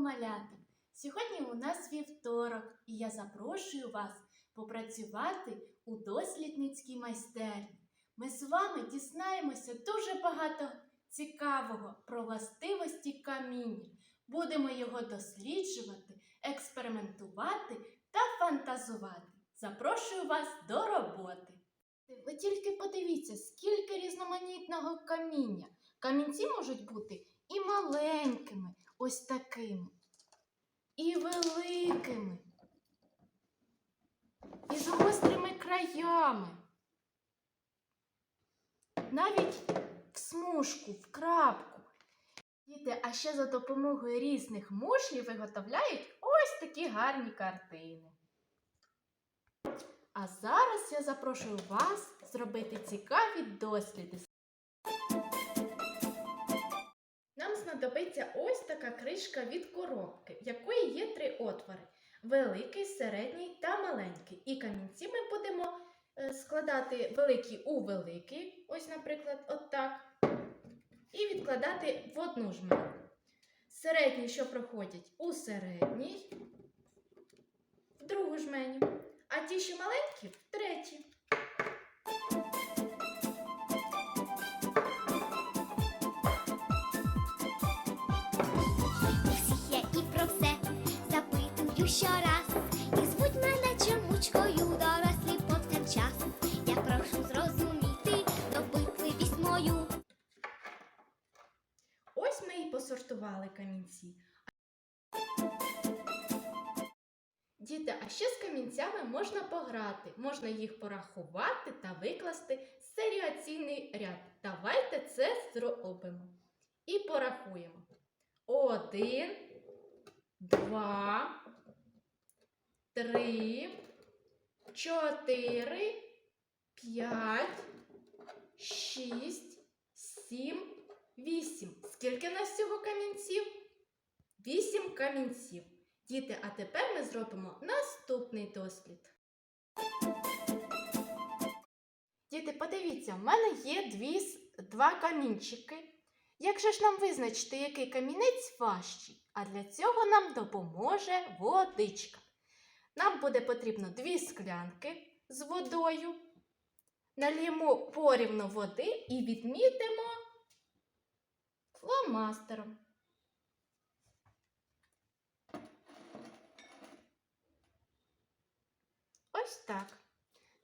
малята! Сьогодні у нас вівторок, і я запрошую вас попрацювати у дослідницькій майстерні. Ми з вами дізнаємося дуже багато цікавого про властивості каміння. Будемо його досліджувати, експериментувати та фантазувати. Запрошую вас до роботи. Ви тільки подивіться, скільки різноманітного каміння. Камінці можуть бути і маленькими, ось такими, і великими, і з гострими краями. Навіть в смужку, в крапку. Діти, а ще за допомогою різних мушлів виготовляють ось такі гарні картини. А зараз я запрошую вас зробити цікаві досліди. Знадобиться ось така кришка від коробки, в якої є три отвори: великий, середній та маленький. І камінці ми будемо е, складати великі у великий, ось, наприклад, отак, і відкладати в одну жменю. Середні, що проходять у середній, в другу жменю, а ті, що маленькі, в третій. Щораз. І звуть мене чомучкою дорослі повсякчас. Я прошу зрозуміти допитливість мою. Ось ми і посортували камінці. Діти, а ще з камінцями можна пограти, можна їх порахувати та викласти серіаційний ряд. Давайте це зробимо. І порахуємо. Один, два, три, чотири, п'ять, шість, сім, Вісім. Скільки в нас всього камінців? Вісім камінців. Діти, а тепер ми зробимо наступний дослід. Діти, подивіться, в мене є дві, два камінчики. Як же ж нам визначити, який камінець важчий? А для цього нам допоможе водичка. Нам буде потрібно дві склянки з водою. Нальємо порівну води і відмітимо фломастером. Ось так.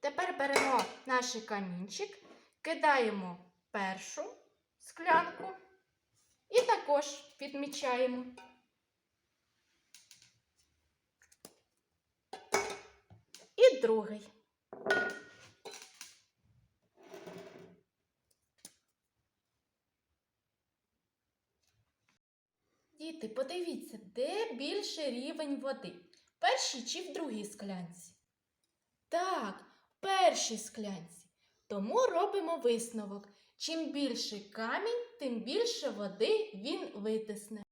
Тепер беремо наш камінчик, кидаємо першу склянку і також відмічаємо. І другий. Діти, подивіться, де більше рівень води? В першій чи в другій склянці? Так, в першій склянці. Тому робимо висновок. Чим більше камінь, тим більше води він витисне.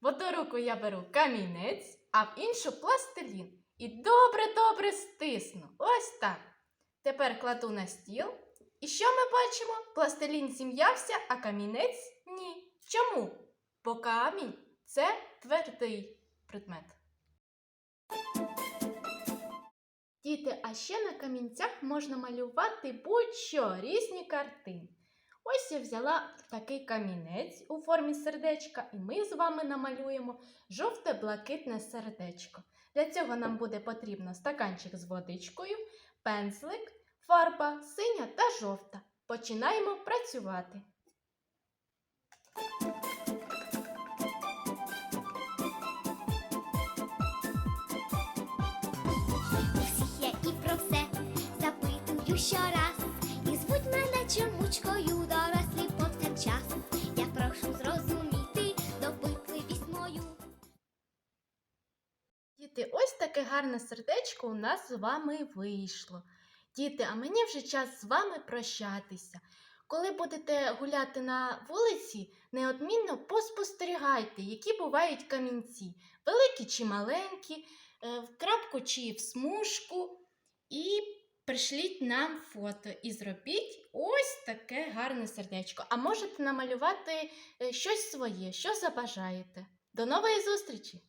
В одну руку я беру камінець, а в іншу пластилін. І добре-добре стисну. Ось так. Тепер кладу на стіл. І що ми бачимо? Пластилін зім'явся, а камінець ні. Чому? Бо камінь це твердий предмет. Діти, а ще на камінцях можна малювати будь-що різні картини. Ось я взяла такий камінець у формі сердечка, і ми з вами намалюємо жовте-блакитне сердечко. Для цього нам буде потрібно стаканчик з водичкою, пензлик, фарба синя та жовта. Починаємо працювати. Всіх я і про все запитую щораз. Таке гарне сердечко у нас з вами вийшло. Діти, а мені вже час з вами прощатися. Коли будете гуляти на вулиці, неодмінно поспостерігайте, які бувають камінці, великі чи маленькі, е, в крапку чи в смужку. І Пришліть нам фото і зробіть ось таке гарне сердечко. А можете намалювати е, щось своє, що забажаєте. До нової зустрічі!